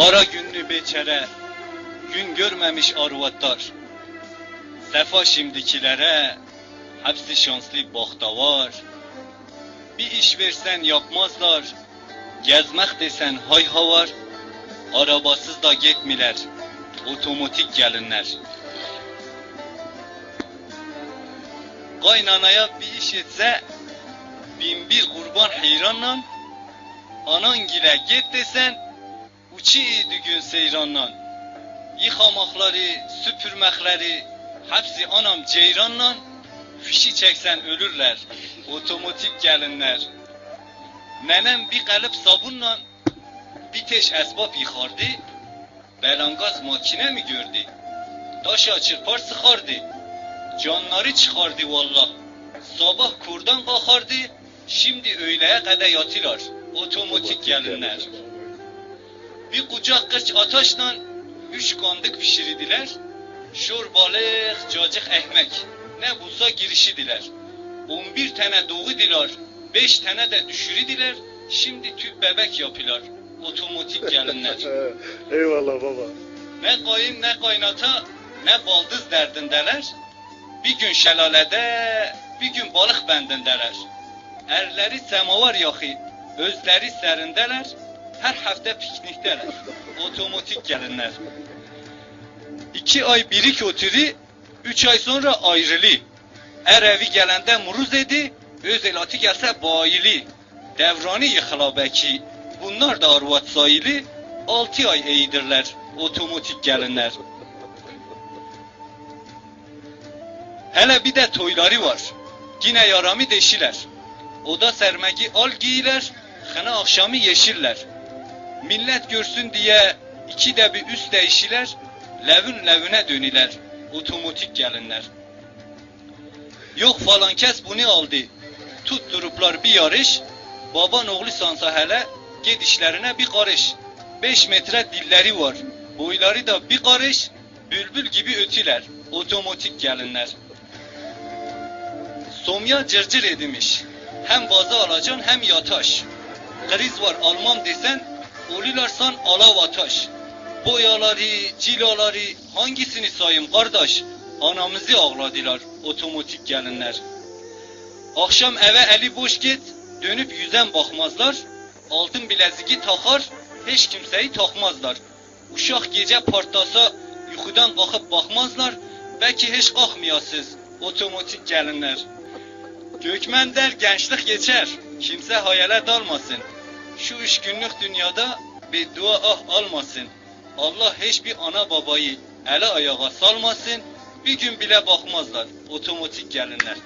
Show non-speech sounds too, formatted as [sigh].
Kara günlü beçere, gün görmemiş arvatlar. Sefa şimdikilere, hepsi şanslı bahtavar. Bir iş versen yapmazlar, gezmek desen hay havar. Arabasız da gitmiler, otomatik gelinler. Kaynanaya bir iş etse, bin bir kurban heyranla, anangile git desen, uçiydi gün seyranla. Yıkamakları, süpürmekleri, hepsi anam ceyranla, fişi çeksen ölürler, otomatik gelinler. Nenem bir kalıp sabunla, bir teş esbab yıkardı, belangaz makine mi gördü? Taşa çırpar sıkardı, canları çıkardı valla. Sabah kurdan kalkardı, şimdi öğleye kadar yatılar, otomatik gelinler. Bir kucak kırç ataşla üç kandık pişirdiler. Şor balık, cacık ekmek. Ne bulsa girişidiler. 11 tane doğudiler, 5 tane de düşürüdiler. Şimdi tüp bebek yapılar. Otomatik gelinler. [laughs] Eyvallah baba. Ne kayın ne kaynata ne baldız derdindeler. Bir gün şelalede, bir gün balık bendindeler. Erleri semavar yahi, özleri serindeler. Her hafta piknikteler. Otomatik gelinler. İki ay birik oturi, üç ay sonra ayrılı. Er evi gelende muruz edi, öz elati gelse bayili. Devrani yıkılabeki, bunlar da arvat sayılı, altı ay eğidirler, otomatik gelinler. Hele bir de toyları var. Yine yaramı deşiler. Oda sermegi al giyiler, hına akşamı yeşiller. Millet görsün diye iki de bir üst değişiler, levün levüne dönüler, otomatik gelinler. Yok falan kes bunu aldı. Tutturuplar bir yarış, baban oğlu sansa hele, gedişlerine bir karış. Beş metre dilleri var, boyları da bir karış, bülbül gibi ötüler, otomatik gelinler. Somya cırcır edimiş. Hem bazı alacan hem yataş. Kriz var almam desen, olularsan alav ataş. Boyaları, cilaları hangisini sayayım kardeş? Anamızı ağladılar otomatik gelinler. Akşam eve eli boş git, dönüp yüzen bakmazlar. Altın bileziği takar, hiç kimseyi takmazlar. Uşak gece partasa yuxudan kalkıp bakmazlar. Belki hiç kalkmayasız otomatik gelinler. Gökmen der gençlik geçer, kimse hayale dalmasın. Şu üç günlük dünyada bir dua ah almasın. Allah hiçbir ana babayı ele ayağa salmasın. Bir gün bile bakmazlar otomatik gelinler.